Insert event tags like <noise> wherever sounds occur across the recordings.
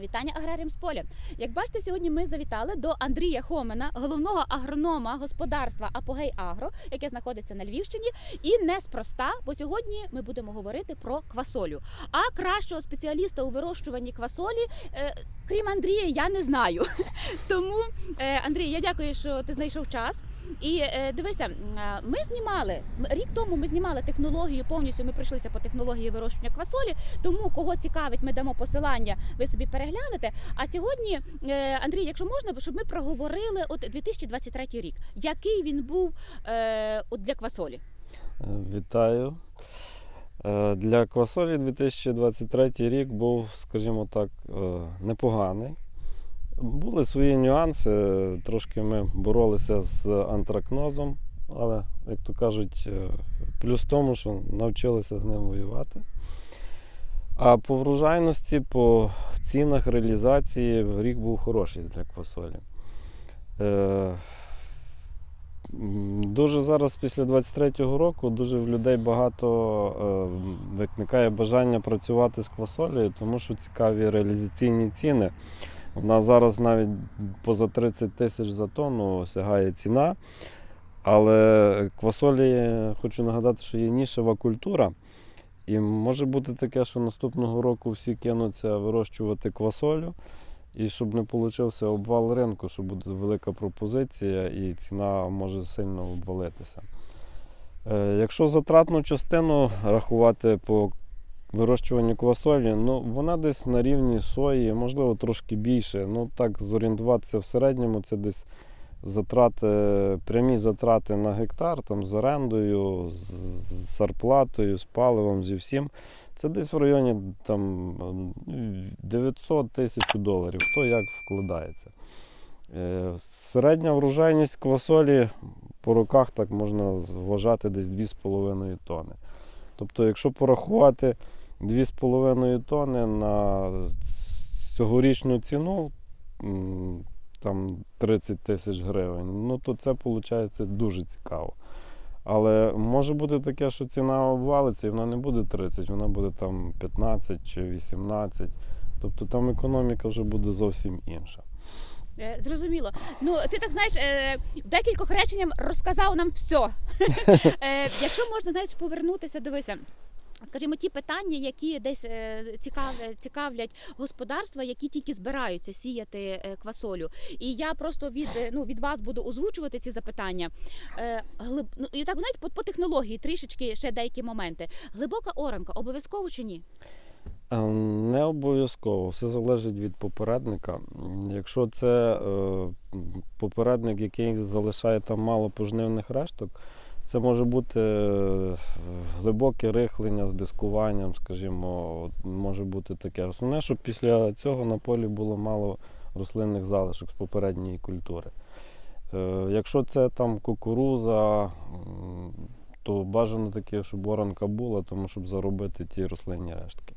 Вітання аграріям з поля. Як бачите, сьогодні ми завітали до Андрія Хомена, головного агронома господарства Апогей Агро, яке знаходиться на Львівщині. І неспроста, бо сьогодні ми будемо говорити про квасолю. А кращого спеціаліста у вирощуванні квасолі, е, крім Андрія, я не знаю. <laughs> Тому, е, Андрій, я дякую, що ти знайшов час. І е, дивися, ми знімали рік тому. Ми знімали технологію повністю. Ми пройшлися по технології вирощування квасолі. Тому кого цікавить, ми дамо посилання. Ви собі переглянете. А сьогодні, е, Андрій, якщо можна, щоб ми проговорили от 2023 рік, який він був е, от для квасолі. Е, Вітаю. Для квасолі 2023 рік був, скажімо так, непоганий. Були свої нюанси. Трошки ми боролися з антракнозом, але, як то кажуть, плюс в тому, що навчилися з ним воювати. А по врожайності, по цінах реалізації рік був хороший для квасолі. Е, Дуже зараз після 23-го року дуже в людей багато е, виникає бажання працювати з квасолею, тому що цікаві реалізаційні ціни. Нас зараз навіть поза 30 тисяч за тонну сягає ціна. Але квасолі, хочу нагадати, що є нішева культура. І може бути таке, що наступного року всі кинуться вирощувати квасолю. І щоб не получився обвал ринку, що буде велика пропозиція і ціна може сильно обвалитися. Е, Якщо затратну частину рахувати по вирощуванню квасолі, ну вона десь на рівні сої, можливо, трошки більше. Ну так зорієнтуватися в середньому це десь затрати, прямі затрати на гектар там, з орендою, з зарплатою, з паливом, зі всім. Це десь в районі там, 900 тисяч доларів, хто як вкладається. Е, Середня врожайність квасолі по роках так можна вважати десь 2,5 тони. Тобто, якщо порахувати 2,5 тони на цьогорічну ціну, там 30 тисяч гривень, ну то це виходить дуже цікаво. Але може бути таке, що ціна обвалиться і вона не буде 30, вона буде там 15 чи 18. Тобто там економіка вже буде зовсім інша. Е, Зрозуміло. Ну ти так знаєш, е, в декількох реченням розказав нам все. <laughs> Е, Якщо можна знаєш, повернутися, дивися. Скажімо, ті питання, які десь е, цікав- цікавлять господарства, які тільки збираються сіяти е, квасолю. І я просто від, е, ну, від вас буду озвучувати ці запитання. Глиб... Ну, і так навіть по, по технології трішечки ще деякі моменти. Глибока оранка, обов'язково чи ні? Е, Не обов'язково, все залежить від попередника. Якщо це е, попередник, який залишає там мало пожнивних решток, це може бути е, глибоке рихлення з дискуванням, скажімо, може бути таке. Основне, щоб після цього на полі було мало рослинних залишок з попередньої культури. Е, Якщо це там кукуруза, то бажано таке, щоб оранка була, тому щоб заробити ті рослинні рештки.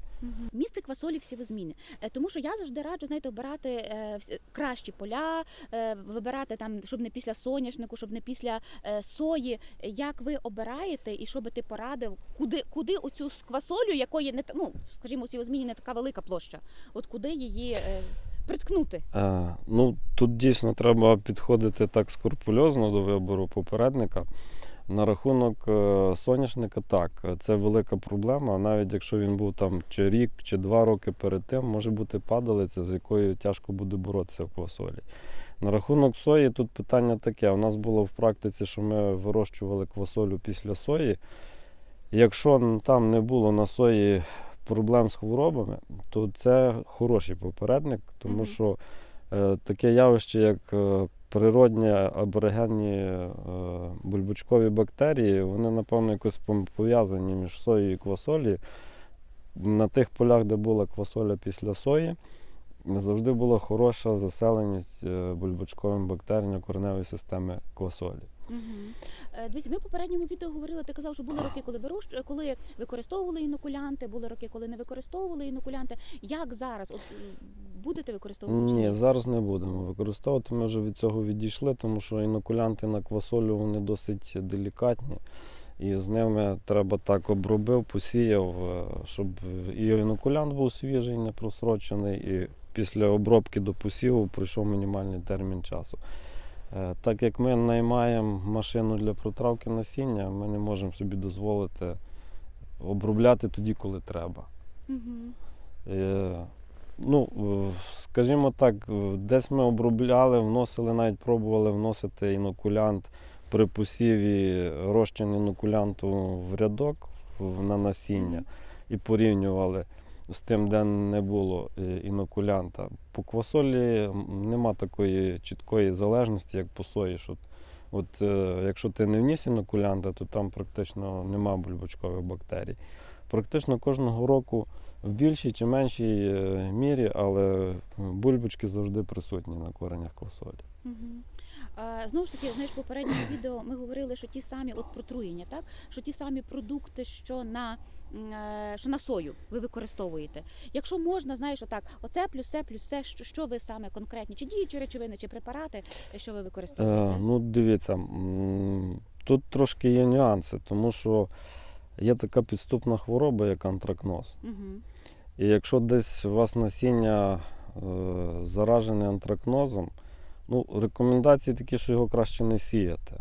Місце квасолі в сівозміни. Е, Тому що я завжди раджу знаєте, обирати е, кращі поля, е, вибирати там, щоб не після соняшнику, щоб не після е, сої. Як ви обираєте і що би ти порадив, куди, куди оцю квасолю, якої не ну, скажімо, у сівозміні не така велика площа, от куди її е, приткнути? Е, ну, тут дійсно треба підходити так скрупульозно до вибору попередника. На рахунок е, соняшника, так, це велика проблема. Навіть якщо він був там чи рік, чи два роки перед тим, може бути падалиця, з якою тяжко буде боротися в квасолі. На рахунок сої тут питання таке. У нас було в практиці, що ми вирощували квасолю після сої. Якщо там не було на сої проблем з хворобами, то це хороший попередник, тому що е, таке явище, як е, природні аборигенні е, бульбочкові бактерії, вони, напевно, якось пов'язані між сою і квасолі. На тих полях, де була квасоля після сої, завжди була хороша заселеність е, бульбочковим бактеріям кореневої системи квасолі. Угу. Дивіться, ми в попередньому відео говорили, ти казав, що були роки, коли вирощ... коли використовували інокулянти, були роки, коли не використовували інокулянти. Як зараз? От, будете використовувати? Ні, зараз не будемо використовувати. Ми вже від цього відійшли, тому що інокулянти на квасолю вони досить делікатні. І з ними треба так обробив, посіяв, е, щоб і інокулянт був свіжий, не просрочений, і після обробки до посіву пройшов мінімальний термін часу. Е, Так як ми наймаємо машину для протравки насіння, ми не можемо собі дозволити обробляти тоді, коли треба. Е, Ну, скажімо так, десь ми обробляли, вносили, навіть пробували вносити інокулянт при посіві розчин інокулянту в рядок на насіння і порівнювали з тим, де не було е, інокулянта. По квасолі нема такої чіткої залежності, як по сої. Що, от, е, якщо ти не вніс інокулянта, то там практично нема бульбочкових бактерій. Практично кожного року в більшій чи меншій е, мірі, але бульбочки завжди присутні на коренях квасолі. Мгм. Знову ж таки, знаєш, попередньому відео ми говорили, що ті самі от протруєння, так що ті самі продукти, що на е, що на сою ви використовуєте. Якщо можна, знаєш, отак, оце плюс це, плюс це, що, що ви саме конкретні, чи діючі речовини, чи препарати, що ви використовуєте? Е, ну, дивіться, тут трошки є нюанси, тому що є така підступна хвороба, як антракноз. Угу. І якщо десь у вас насіння е, заражене антракнозом, ну, рекомендації такі, що його краще не сіяти.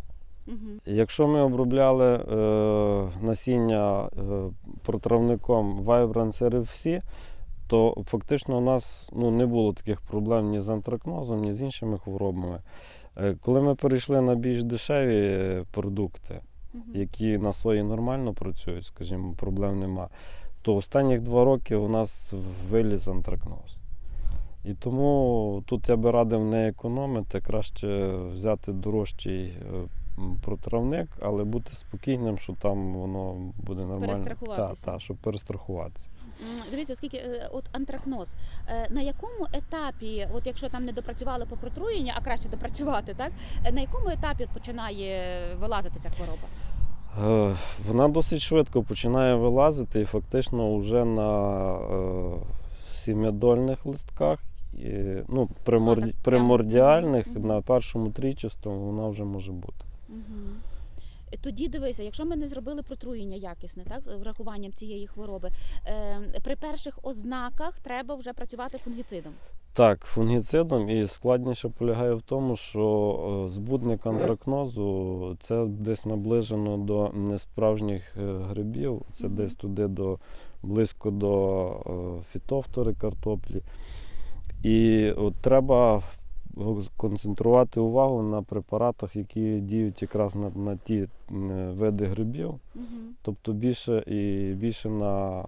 Угу. Якщо ми обробляли е, насіння е, протравником Vibrance RFC, то фактично у нас ну, не було таких проблем ні з антракнозом, ні з іншими хворобами. Е, коли ми перейшли на більш дешеві продукти, Угу. які на сої нормально працюють, скажімо, проблем нема, то останніх два роки у нас виліз антракноз. І тому тут я би радив не економити, краще взяти дорожчий е, протравник, але бути спокійним, що там воно буде нормально. Перестрахуватися. Так, так, щоб перестрахуватися. Дивіться, оскільки е, от антракноз, е, на якому етапі, от якщо там не допрацювали по протруєнню, а краще допрацювати, так на якому етапі от починає вилазити ця хвороба? Вона досить швидко починає вилазити і фактично вже на сім'ядольних листках, ну, примор... А, так примордіальних, Мгм. на першому трічастому вона вже може бути. Угу. Тоді дивися, якщо ми не зробили протруєння якісне, так з врахуванням цієї хвороби, е, при перших ознаках треба вже працювати фунгіцидом. Так, фунгіцидом і складніше полягає в тому, що е, збудник антракнозу це десь наближено до несправжніх е, грибів, це десь туди до близько до е, фітофтори картоплі. І от треба концентрувати увагу на препаратах, які діють якраз на, на ті е, види грибів. Угу. Тобто більше і більше на,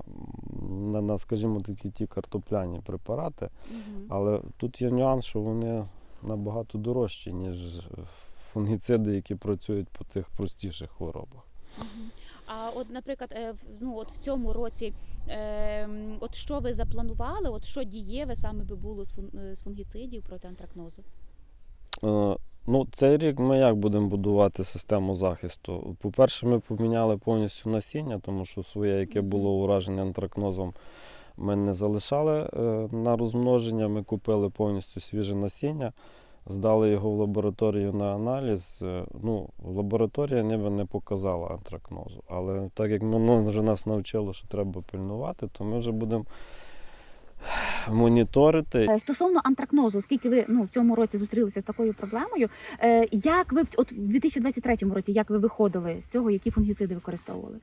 на, на скажімо, такі ті картопляні препарати. Угу. Але тут є нюанс, що вони набагато дорожчі, ніж фунгіциди, які працюють по тих простіших хворобах. Мгм. А от, наприклад, е, ну от в цьому році, е, от що ви запланували, от що дієве саме би було з е, фунгіцидів проти антракнозу? Е, Ну, цей рік ми як будемо будувати систему захисту? По-перше, ми поміняли повністю насіння, тому що своє, яке було уражене антракнозом, ми не залишали на розмноження. Ми купили повністю свіже насіння, здали його в лабораторію на аналіз. Е, Ну, лабораторія ніби не показала антракнозу. Але так як воно вже нас навчило, що треба пильнувати, то ми вже будемо моніторити. Е, Стосовно антракнозу, оскільки ви ну в цьому році зустрілися з такою проблемою, е, як ви в от в 2023 році, як ви виходили з цього, які фунгіциди використовували?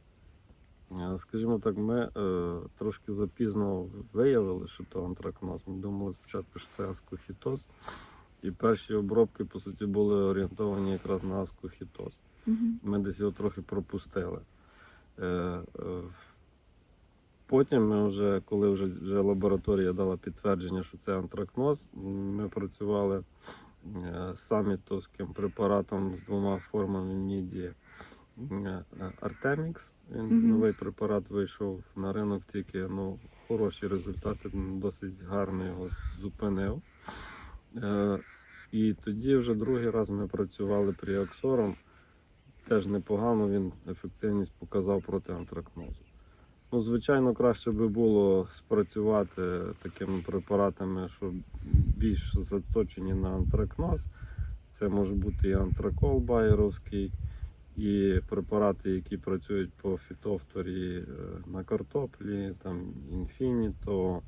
Скажімо так, ми е, трошки запізно виявили, що то антракноз. Ми думали спочатку, що це аскохітоз. І перші обробки, по суті, були орієнтовані якраз на аскохітоз. Угу. Ми десь його трохи пропустили. Е, е, потім ми вже, коли вже, вже лабораторія дала підтвердження, що це антракноз, ми працювали е, самі то з ким препаратом з двома формами міді. Е, Артемікс. Він Мгм. новий препарат вийшов на ринок тільки ну, хороші результати, досить гарно його зупинив. Е, І тоді вже другий раз ми працювали пріоксором. Теж непогано він ефективність показав проти антракнозу. Ну, звичайно, краще би було спрацювати такими препаратами, що більш заточені на антракноз. Це може бути і антракол байеровський, і препарати, які працюють по фітофторі е, на картоплі, там інфініто,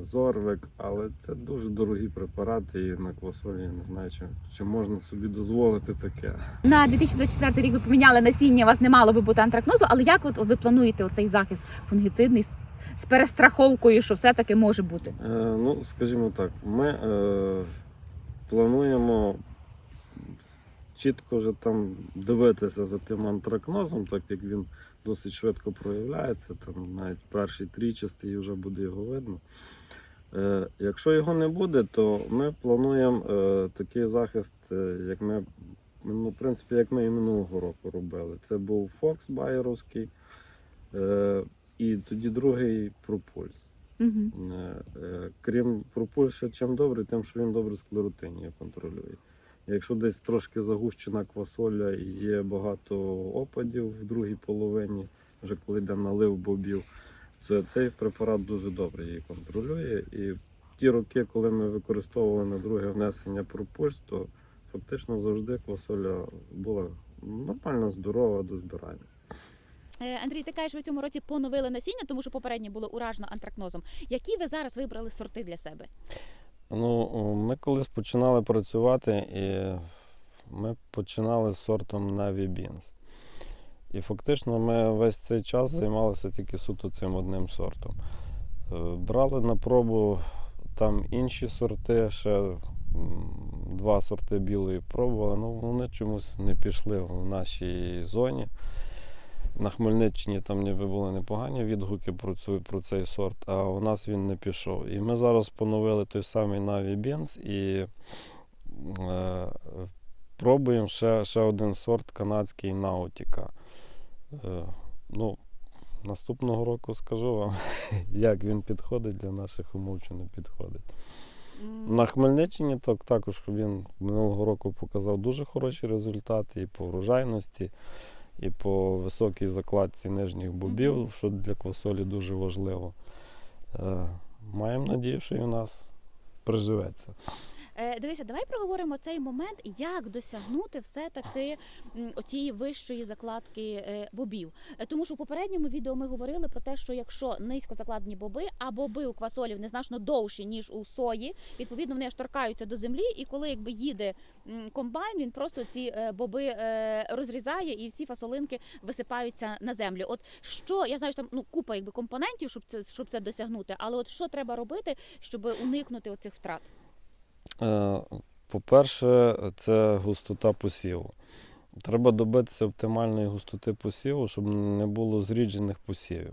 Зорвик, але це дуже дорогі препарати і на квасолі я не знаю, чи, чи можна собі дозволити таке. На 2024 рік ви поміняли насіння, у вас не мало би бути антракнозу, але як от ви плануєте оцей захист фунгіцидний з, з перестраховкою, що все-таки може бути? Е, ну, скажімо так, ми е, плануємо чітко вже там дивитися за тим антракнозом, так як він досить швидко проявляється, там навіть перший трічастий вже буде його видно. Е, якщо його не буде, то ми плануємо е, такий захист, е, як ми, ну, в принципі, як ми і минулого року робили. Це був Фокс Байеровський, е, і тоді другий пропульс. Угу. Е, е, Крім пропульса, чим добре, тим, що він добре склеротинію контролює. Якщо десь трошки загущена квасоля і є багато опадів в другій половині, вже коли йде налив бобів, то цей препарат дуже добре її контролює. І в ті роки, коли ми використовували на друге внесення пропульс, то фактично завжди квасоля була нормально здорова до збирання. Е, Андрій, ти кажеш, ви цьому році поновили насіння, тому що попереднє було уражено антракнозом. Які ви зараз вибрали сорти для себе? Ну, ми колись починали працювати, і ми починали з сортом Navy Beans. І фактично ми весь цей час займалися тільки суто цим одним сортом. Е, Брали на пробу там інші сорти, ще два сорти білої пробували, але вони чомусь не пішли в нашій зоні. На Хмельниччині там ніби були непогані відгуки про, цю, про цей сорт, а у нас він не пішов. І ми зараз поновили той самий Navy Beans і е, пробуємо ще, ще один сорт канадський Nautica. Е, ну, наступного року скажу вам, <laughs> як він підходить для наших умов чи не підходить. На Хмельниччині так, також він минулого року показав дуже хороші результати і по врожайності, і по високій закладці нижніх бобів, що для квасолі дуже важливо. Е, маємо надію, що і у нас приживеться. Е, Дивися, давай проговоримо цей момент, як досягнути все-таки оцієї вищої закладки е, бобів. Е, Тому що в попередньому відео ми говорили про те, що якщо низько закладені боби, а боби у квасолів незначно довші, ніж у сої, відповідно вони аж торкаються до землі, і коли якби їде комбайн, він просто ці боби розрізає і всі фасолинки висипаються на землю. От що я знаю, що там ну купа якби компонентів, щоб це щоб це досягнути, але от що треба робити, щоб уникнути оцих втрат? Е, По-перше, це густота посіву. Треба добитися оптимальної густоти посіву, щоб не було зріджених посівів.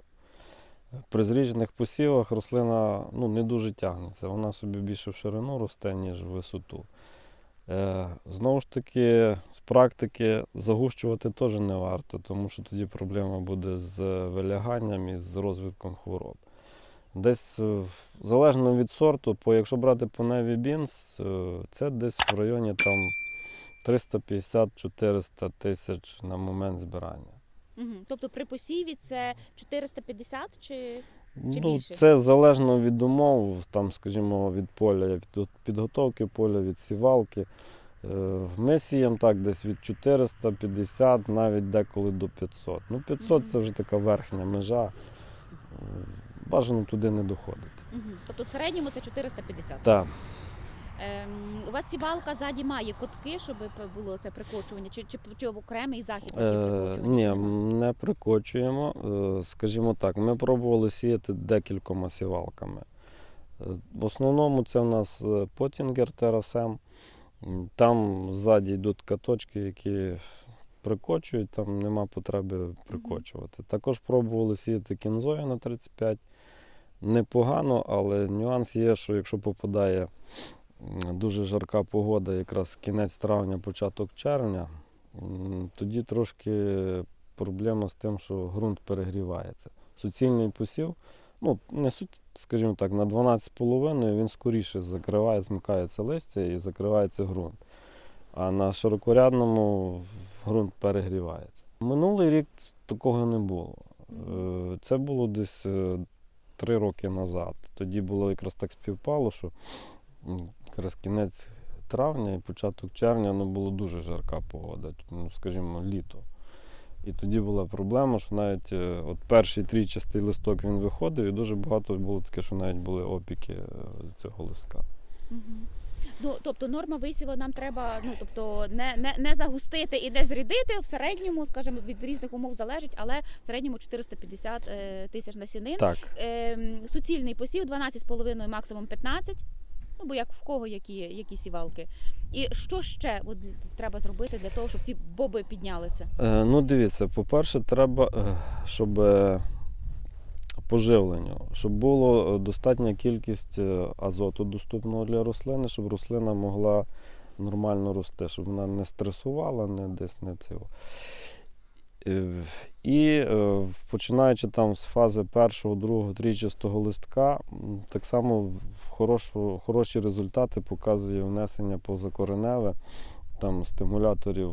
При зріджених посівах рослина ну, не дуже тягнеться, вона собі більше в ширину росте, ніж в висоту. Е, Знову ж таки, з практики загущувати теж не варто, тому що тоді проблема буде з виляганням і з розвитком хвороб. Десь е, залежно від сорту, по, якщо брати по Navy Beans, е, це десь в районі там 350-400 тисяч на момент збирання. Угу. Тобто при посіві це 450 чи Чи ну, більше? це залежно від умов, там, скажімо, від поля, від підготовки поля, від сівалки. Е, Ми сіємо так десь від 450, навіть деколи до 500. Ну, 500 Мгм. це вже така верхня межа. Бажано туди не доходити. угу. тобто в середньому це 450. Так. Ем, у вас сівалка ззаді має котки, щоб було це прикочування, чи, чи, чи окремий захід Е, прикочування? ні, не прикочуємо. Е, Скажімо так, ми пробували сіяти декількома сівалками. Е, В основному це у нас е, Потінгер Терасем. Там ззаді йдуть каточки, які прикочують, там нема потреби прикочувати. Також пробували сіяти кінзою на 35. Непогано, але нюанс є, що якщо попадає дуже жарка погода, якраз кінець травня, початок червня, тоді трошки проблема з тим, що ґрунт перегрівається. Суцільний посів, ну не суть, скажімо так, на 12,5 він скоріше закриває, змикається листя і закривається ґрунт. А на широкорядному ґрунт перегрівається. Минулий рік такого не було. Е, Це було десь е, три роки назад. Тоді було якраз так співпало, що якраз кінець травня і початок червня ну, було дуже жарка погода, ну, скажімо, літо. І тоді була проблема, що навіть е, от перший трійчастий листок він виходив, і дуже багато було таке, що навіть були опіки е, цього листка. Мгм. Ну, тобто норма висіву нам треба, ну тобто не, не, не загустити і не зрідити. В середньому, скажімо, від різних умов залежить, але в середньому 450 е, тисяч насінин. Так. Ем, суцільний посів 12,5, максимум 15. Ну, бо як в кого які, які сівалки. І що ще от, треба зробити для того, щоб ці боби піднялися? Е, ну, дивіться, по-перше, треба, е, щоб поживлення, щоб було е, достатня кількість е, азоту доступного для рослини, щоб рослина могла нормально рости, щоб вона не стресувала, не десь не цього. Е, І починаючи там з фази першого, другого, трійчастого листка, так само хорошу, хороші результати показує внесення позакореневе там, стимуляторів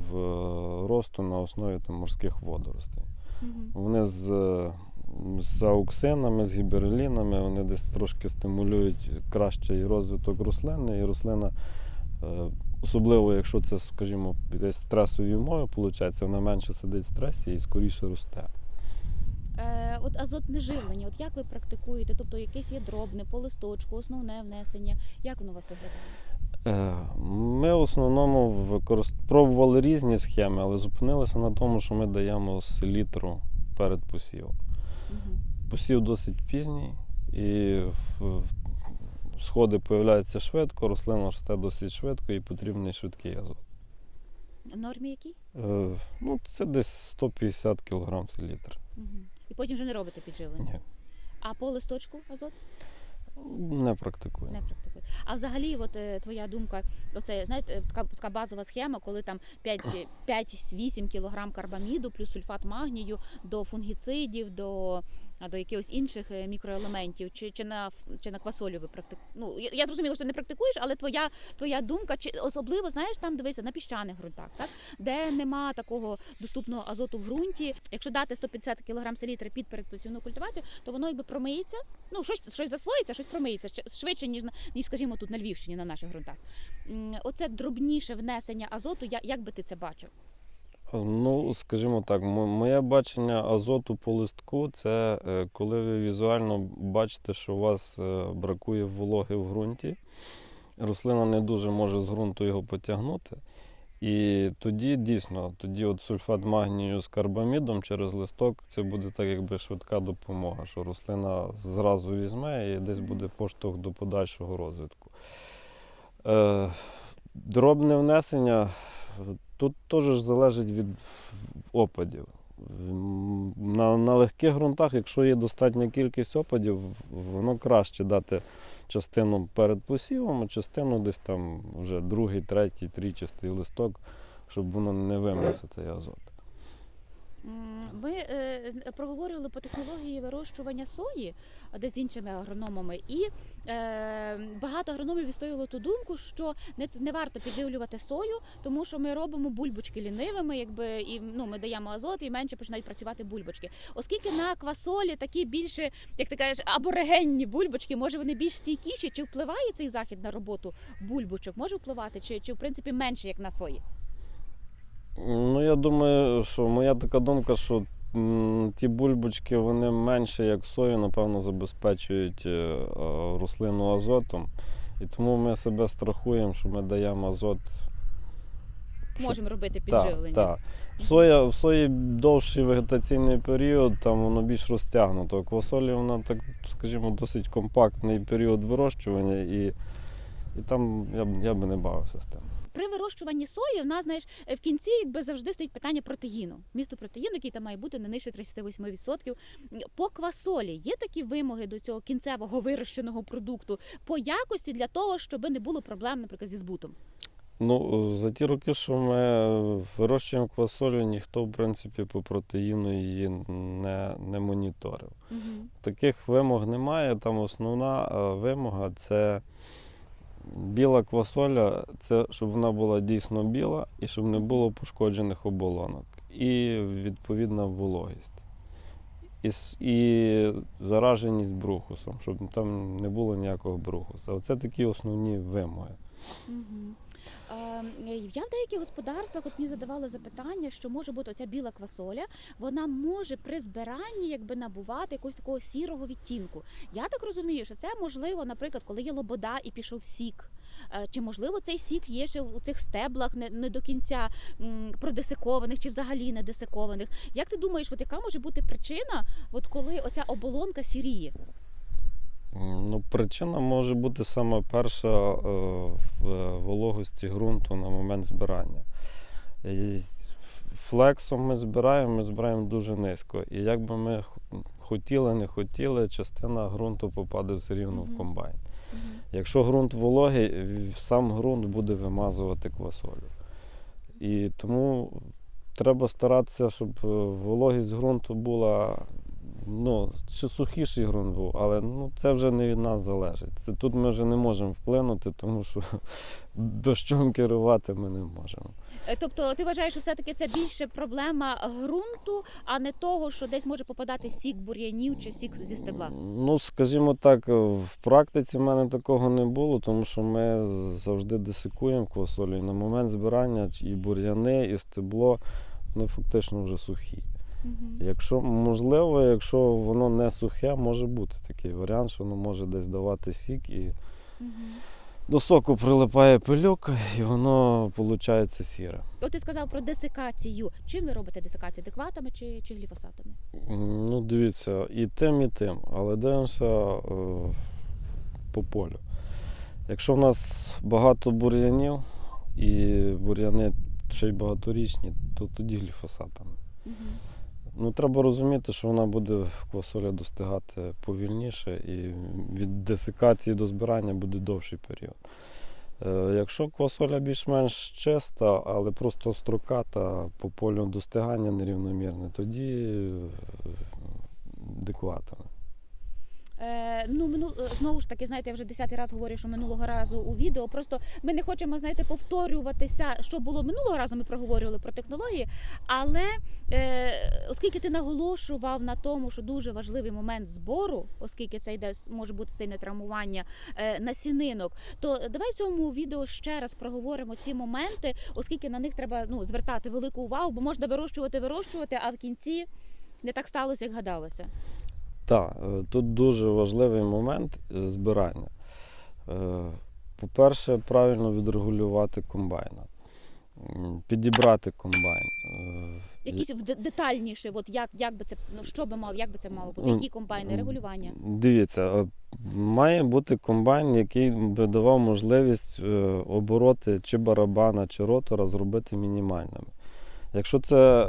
росту на основі там, морських водоростей. Мгм. Вони з, з ауксинами, з гіберелінами, вони десь трошки стимулюють кращий розвиток рослини, і рослина, е, особливо якщо це, скажімо, десь стресові умови, виходить, вона менше сидить в стресі і скоріше росте. Е, от азотне живлення, от як ви практикуєте? Тобто якесь є дробне, по листочку, основне внесення. Як воно у вас виглядає? Е, Ми в основному використ... пробували різні схеми, але зупинилися на тому, що ми даємо селітру перед посівом. Посів досить пізній, і сходи появляються швидко, рослина росте досить швидко і потрібний швидкий азот. Нормі який? Е, Ну, це десь 150 кг селітр. Угу. І потім вже не робите підживлення. Ні, А по листочку азот? Не практикую. Не практикують. А взагалі, от е, твоя думка, оце знаєте, така, така базова схема, коли там 5-8 кг карбаміду плюс сульфат магнію до фунгіцидів, до, а, до якихось інших е, мікроелементів, чи, чи на чи на квасолю ви практикуєте? Ну я, я зрозуміла, що не практикуєш, але твоя твоя думка, чи особливо знаєш, там дивися на піщаних ґрунтах, так де нема такого доступного азоту в ґрунті. Якщо дати 150 кг селітри під передплацівну культивацію, то воно якби промиється. Ну щось щось засвоїться, щось промиється швидше ніж ніж, скажімо, тут на Львівщині на наших ґрунтах. Оце дробніше внесення азоту. Я- Як би ти це бачив? Ну, скажімо так, моє бачення азоту по листку це е, коли ви візуально бачите, що у вас е, бракує вологи в ґрунті, рослина не дуже може з ґрунту його потягнути. І тоді дійсно, тоді от сульфат магнію з карбамідом через листок це буде так, якби швидка допомога, що рослина зразу візьме і десь буде поштовх до подальшого розвитку. Е, дробне внесення тут теж залежить від опадів. На, на легких ґрунтах, якщо є достатня кількість опадів, воно краще дати частину перед посівом, а частину десь там вже другий, третій, трічистий листок, щоб воно не вимусити азот. Ми е, проговорювали по технології вирощування сої, де з іншими агрономами, і е, багато агрономів відстоювало ту думку, що не варто підживлювати сою, тому що ми робимо бульбочки лінивими, якби і ну ми даємо азот, і менше починають працювати бульбочки. Оскільки на квасолі такі більше, як ти кажеш, аборигенні бульбочки, може вони більш стійкіші, чи впливає цей захід на роботу бульбочок? Може впливати, чи, чи в принципі менше як на сої? Ну, я думаю, що моя така думка, що ті бульбочки вони менше, як сою, напевно, забезпечують е, е, рослину азотом. І тому ми себе страхуємо, що ми даємо азот. Можемо робити Так, підживлення. так. Соя, в сої довший вегетаційний період, там воно більш розтягнуто. Квасолі вона так, скажімо, досить компактний період вирощування, і, і там я, б- я би не бавився з тим. При вирощуванні сої в нас, знаєш, в кінці якби завжди стоїть питання протеїну. Місту протеїну, який там має бути не нижче 38%. По квасолі є такі вимоги до цього кінцевого вирощеного продукту по якості для того, щоб не було проблем, наприклад, зі збутом. Ну, за ті роки, що ми вирощуємо квасолю, ніхто, в принципі, по протеїну її не, не моніторив. Угу. Таких вимог немає. Там основна е, вимога це біла квасоля, це щоб вона була дійсно біла і щоб не було пошкоджених оболонок. І відповідна вологість. І, і зараженість брухусом, щоб там не було ніякого брухуса. Оце такі основні вимоги. Угу. Е, я в деяких господарствах от мені задавали запитання, що може бути оця біла квасоля, вона може при збиранні якби набувати якогось такого сірого відтінку. Я так розумію, що це можливо, наприклад, коли є лобода і пішов сік. Е, Чи можливо цей сік є ще у цих стеблах не, не до кінця м, продесикованих чи взагалі не десикованих? Як ти думаєш, от яка може бути причина, от коли оця оболонка сіріє? Ну, причина може бути саме перша е, в е, вологості ґрунту на момент збирання. І флексом ми збираємо, ми збираємо дуже низько. І як би ми хотіли, не хотіли, частина ґрунту попаде все рівно Мгм. в комбайн. Якщо ґрунт вологий, сам ґрунт буде вимазувати квасолю. І тому треба старатися, щоб е, вологість ґрунту була. Ну, чи сухіший ґрунт був, але ну, це вже не від нас залежить. Це, тут ми вже не можемо вплинути, тому що <laughs> дощом керувати ми не можемо. Е, Тобто ти вважаєш, що все-таки це більше проблема ґрунту, а не того, що десь може попадати сік бур'янів чи сік зі стебла. Ну, скажімо так, в практиці в мене такого не було, тому що ми завжди десикуємо квасолю. І на момент збирання і бур'яни, і стебло вони фактично вже сухі. Якщо можливо, якщо воно не сухе, може бути такий варіант, що воно може десь давати сік і Мгм. до соку прилипає пилюка, і воно виходить сіре. От ти сказав про десикацію. Чим ви робите десикацію? Адекватами чи, чи гліфосатами? Ну, дивіться, і тим, і тим, але дивимося е, по полю. Якщо в нас багато бур'янів і бур'яни ще й багаторічні, то тоді гліфосатами. Мгм. Ну, треба розуміти, що вона буде квасоля достигати повільніше і від десикації до збирання буде довший період. Е, Якщо квасоля більш-менш чиста, але просто строката по полю достигання нерівномірне, тоді е, декватами. Е, ну, мину, е, знову ж таки, знаєте, я вже десятий раз говорю, що минулого разу у відео. Просто ми не хочемо, знаєте, повторюватися, що було минулого разу. Ми проговорювали про технології. Але е, оскільки ти наголошував на тому, що дуже важливий момент збору, оскільки це йде може бути сильне травмування е, насінинок, то давай в цьому відео ще раз проговоримо ці моменти, оскільки на них треба ну, звертати велику увагу, бо можна вирощувати, вирощувати, а в кінці не так сталося, як гадалося. Так, е, тут дуже важливий момент е, збирання. Е, По-перше, правильно відрегулювати комбайна, підібрати комбайн. Якісь детальніше, от як, як би це ну що би мало, як би це мало бути? Які комбайни, регулювання? Дивіться, має бути комбайн, який би давав можливість обороти чи барабана, чи ротора зробити мінімальними. Якщо це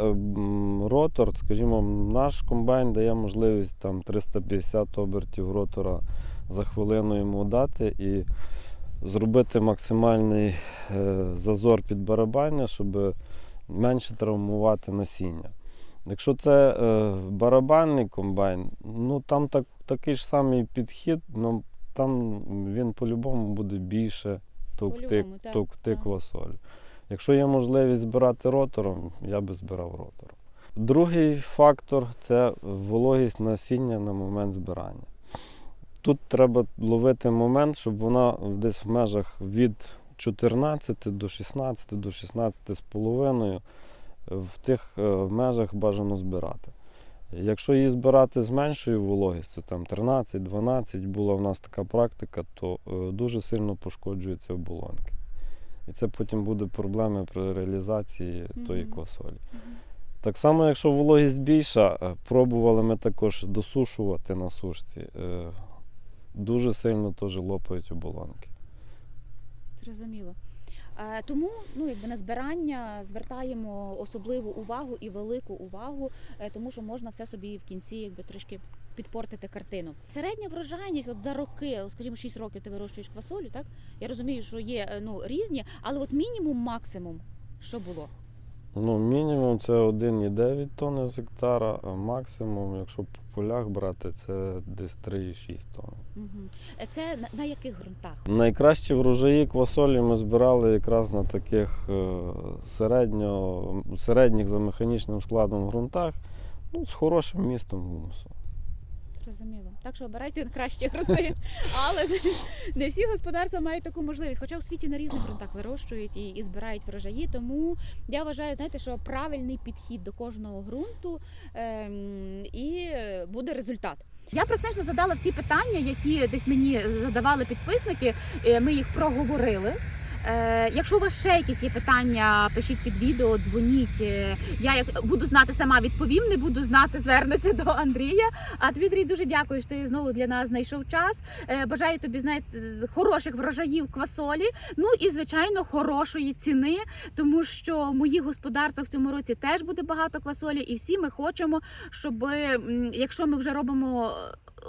ротор, скажімо, наш комбайн дає можливість там 350 обертів ротора за хвилину йому дати і зробити максимальний е, зазор під барабання, щоб менше травмувати насіння. Якщо це е, барабанний комбайн, ну там так, такий ж самий підхід, ну там він по-любому буде більше товкти так. квасолю. Якщо є можливість збирати ротором, я би збирав ротором. Другий фактор це вологість насіння на момент збирання. Тут треба ловити момент, щоб вона десь в межах від 14 до 16 до 16 з половиною в тих е, межах бажано збирати. Якщо її збирати з меншою вологістю, там 13-12, була в нас така практика, то е, дуже сильно пошкоджуються оболонки. І це потім буде проблеми при реалізації тої Мгм. квасолі. Так само, якщо вологість більша, е, пробували ми також досушувати на сушці. е, Дуже сильно теж лопають оболонки. Зрозуміло. Тому ну якби на збирання звертаємо особливу увагу і велику увагу, е, тому що можна все собі в кінці якби трішки підпортити картину. Середня врожайність, от за роки, скажімо, 6 років ти вирощуєш квасолю, так? Я розумію, що є е, ну різні, але от мінімум, максимум, що було? Ну, мінімум це 1,9 тонни з гектара, а максимум, якщо по полях брати, це десь 3,6 тонн. Угу. Це на, на яких ґрунтах? Найкращі врожаї квасолі ми збирали якраз на таких е, середньо, середніх за механічним складом ґрунтах, ну, з хорошим містом гумусу. Зрозуміло. Так що обирайте кращі ґрунти. <laughs> Але <laughs> не всі господарства мають таку можливість. Хоча у світі на різних ґрунтах вирощують і, і збирають врожаї. Тому я вважаю, знаєте, що правильний підхід до кожного ґрунту ем, і буде результат. Я практично задала всі питання, які десь мені задавали підписники. Е, Ми їх проговорили. Е, Якщо у вас ще якісь є питання, пишіть під відео, дзвоніть. Е, Я як буду знати сама відповім, не буду знати, звернуся до Андрія. А Андрій, дуже дякую, що ти знову для нас знайшов час. Е, Бажаю тобі знаєте, хороших врожаїв квасолі. Ну і звичайно хорошої ціни, тому що в моїх господарствах в цьому році теж буде багато квасолі, і всі ми хочемо, щоб якщо ми вже робимо.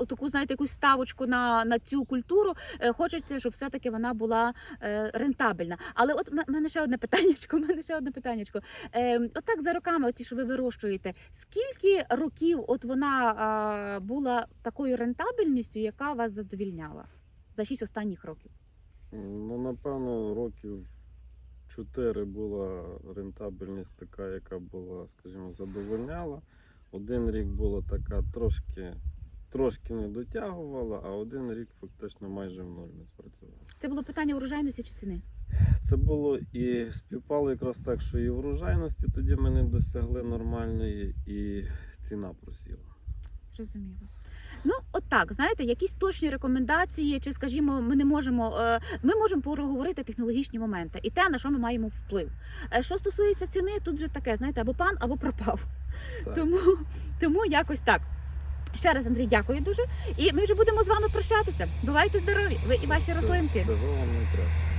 Таку, знаєте, якусь ставочку на, на цю культуру. Хочеться, щоб все-таки вона була е, рентабельна. Але от <laughs> в мене ще одне питаннячко. в мене ще одне питаннячко. Е, отак за роками, оці, що ви вирощуєте, скільки років от вона а, була такою рентабельністю, яка вас задовільняла за шість останніх років? Ну, напевно, років 4 була рентабельність така, яка була, скажімо, задовольняла. Один рік була така трошки, трошки не дотягувала, а один рік фактично майже в нуль не спрацювала. Це було питання урожайності чи ціни? Це було і співпало якраз так, що і врожайності тоді ми не досягли нормальної, і ціна просіла. Розуміло. Ну, от так, знаєте, якісь точні рекомендації, чи скажімо, ми не можемо. е, Ми можемо проговорити технологічні моменти і те, на що ми маємо вплив. Е, Що стосується ціни, тут же таке, знаєте, або пан, або пропав. Так. Тому, тому якось так. Ще раз, Андрій, дякую дуже. І ми вже будемо з вами прощатися. Бувайте здорові! Ви і ваші рослинки. Всього вам найкраще.